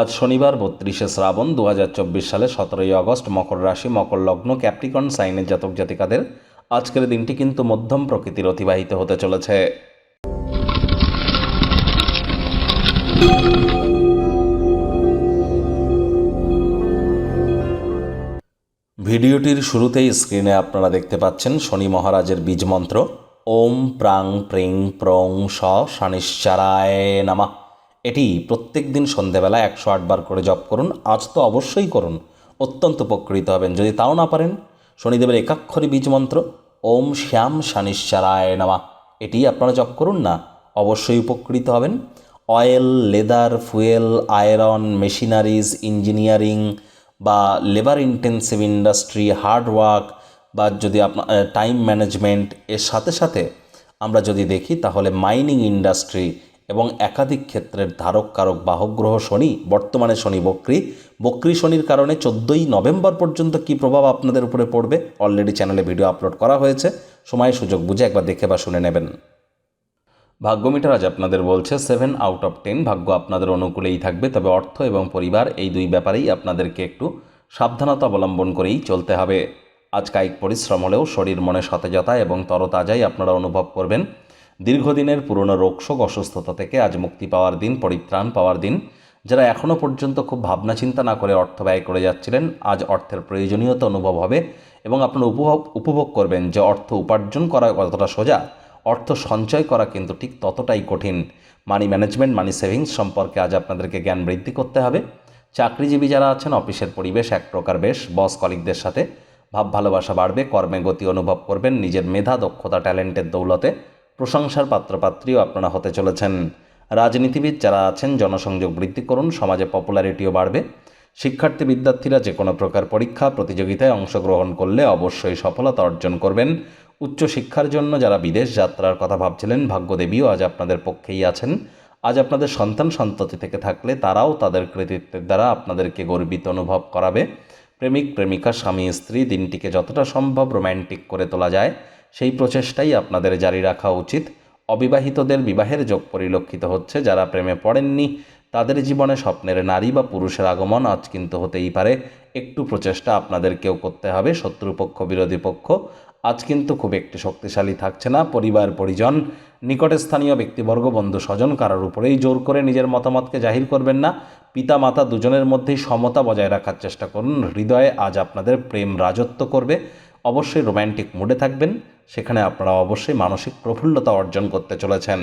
আজ শনিবার বত্রিশে শ্রাবণ দু হাজার চব্বিশ সালে সতেরোই আগস্ট মকর রাশি, মকর লগ্ন, ক্যাপ্রিকন, সাইনের জাতক জাতিকাদের আজকের দিনটি কিন্তু মধ্যম প্রকৃতির অতিবাহিত হতে চলেছে। ভিডিওটির শুরুতেই স্ক্রিনে আপনারা দেখতে পাচ্ছেন শনি মহারাজের বীজ মন্ত্র, ওম প্রাং প্রিং প্রং স নামা। এটি প্রত্যেক দিন সন্ধেবেলা একশো আটবার করে জপ করুন। আজ তো অবশ্যই করুন। অত্যন্ত উপকৃত হবেন। যদি তাও না পারেন, শনিদেবের একাক্ষরী বীজ মন্ত্র, ওম শ্যাম শানিশ্চারায় নামা। এটি আপনারা জপ করুন না, অবশ্যই উপকৃত হবেন। Oil, leather, fuel, iron, machineries, engineering বা labour intensive industry, hard work বা যদি আপনার টাইম ম্যানেজমেন্ট, এর সাথে সাথে আমরা যদি দেখি, তাহলে মাইনিং ইন্ডাস্ট্রি এবং একাধিক ক্ষেত্রের ধারক, কারক, বাহক, গ্রহ, শনি, বর্তমানে শনি, বক্রী। বক্রী শনির কারণে চোদ্দোই নভেম্বর পর্যন্ত কী প্রভাব আপনাদের উপরে পড়বে? অলরেডি চ্যানেলে ভিডিও আপলোড করা হয়েছে। সময়, সুযোগ বুঝে একবার দেখে বা শুনে নেবেন। ভাগ্যমিটার আজ আপনাদের বলছে সেভেন আউট অফ টেন ভাগ্য আপনাদের অনুকূলেই থাকবে। তবে অর্থ এবং পরিবার এই দুই ব্যাপারেই আপনাদেরকে একটু সাবধানতা অবলম্বন করেই চলতে হবে। আজ কায়িক পরিশ্রম হলেও শরীর মনে সতেজতা এবং তরতাজাই আপনারা অনুভব করবেন। দীর্ঘদিনের পুরনো রোগশোক অসুস্থতা থেকে আজ মুক্তি পাওয়ার দিন, পরিত্রাণ পাওয়ার দিন। যারা এখনও পর্যন্ত খুব ভাবনা চিন্তা না করে অর্থ ব্যয় করে যাচ্ছিলেন, আজ অর্থের প্রয়োজনীয়তা অনুভব হবে এবং আপনারা উপভোগ উপভোগ করবেন যে অর্থ উপার্জন করা কতটা সোজা, অর্থ সঞ্চয় করা কিন্তু ঠিক ততটাই কঠিন। মানি ম্যানেজমেন্ট, মানি সেভিংস সম্পর্কে আজ আপনাদেরকে জ্ঞান বৃদ্ধি করতে হবে। চাকরিজীবী যারা আছেন, অফিসের পরিবেশ এক প্রকার বেশ, বস কলিকদের সাথে ভাব ভালোবাসা বাড়বে, কর্মে গতি অনুভব করবেন, নিজের মেধা, দক্ষতা, ট্যালেন্টের দৌলতে। প্রশংসার পাত্রপাত্রীও আপনারা হতে চলেছেন। রাজনীতিবিদ যারা আছেন, জনসংযোগ বৃদ্ধি করুন, সমাজে পপুলারিটিও বাড়বে। শিক্ষার্থী বিদ্যার্থীরা যে কোনো প্রকার পরীক্ষা, প্রতিযোগিতায় অংশগ্রহণ করলে অবশ্যই সফলতা অর্জন করবেন। উচ্চশিক্ষার জন্য যারা বিদেশ যাত্রার কথা ভাবছিলেন, ভাগ্যদেবীও আজ আপনাদের পক্ষেই আছেন। আজ আপনাদের সন্তান সন্ততি থেকে থাকলে তারাও তাদের কৃতিত্বের দ্বারা আপনাদেরকে গর্বিত অনুভব করাবে। প্রেমিক, প্রেমিকা, স্বামী, স্ত্রী, দিনটিকে যতটা সম্ভব রোম্যান্টিক করে তোলা যায়। সেই প্রচেষ্টাই আপনাদের জারি রাখা উচিত। অবিবাহিতদের বিবাহের যোগ পরিলক্ষিত হচ্ছে। যারা প্রেমে পড়েননি, তাদের জীবনে স্বপ্নের নারী বা পুরুষের আগমন আজ কিন্তু হতেই পারে। একটু প্রচেষ্টা আপনাদেরকেও করতে হবে। শত্রুপক্ষ, বিরোধী পক্ষ আজ কিন্তু খুব একটি শক্তিশালী থাকছে না। পরিবার, পরিজন, নিকটে স্থানীয় ব্যক্তিবর্গ, বন্ধু, স্বজন কারোর উপরেই জোর করে নিজের মতামতকে জাহির করবেন না। পিতা মাতা দুজনের মধ্যেই সমতা বজায় রাখার চেষ্টা করুন। হৃদয়ে আজ আপনাদের প্রেম রাজত্ব করবে। অবশ্যই রোম্যান্টিক মুডে থাকবেন। সেখানে আপনারা অবশ্যই মানসিক প্রফুল্লতা অর্জন করতে চলেছেন।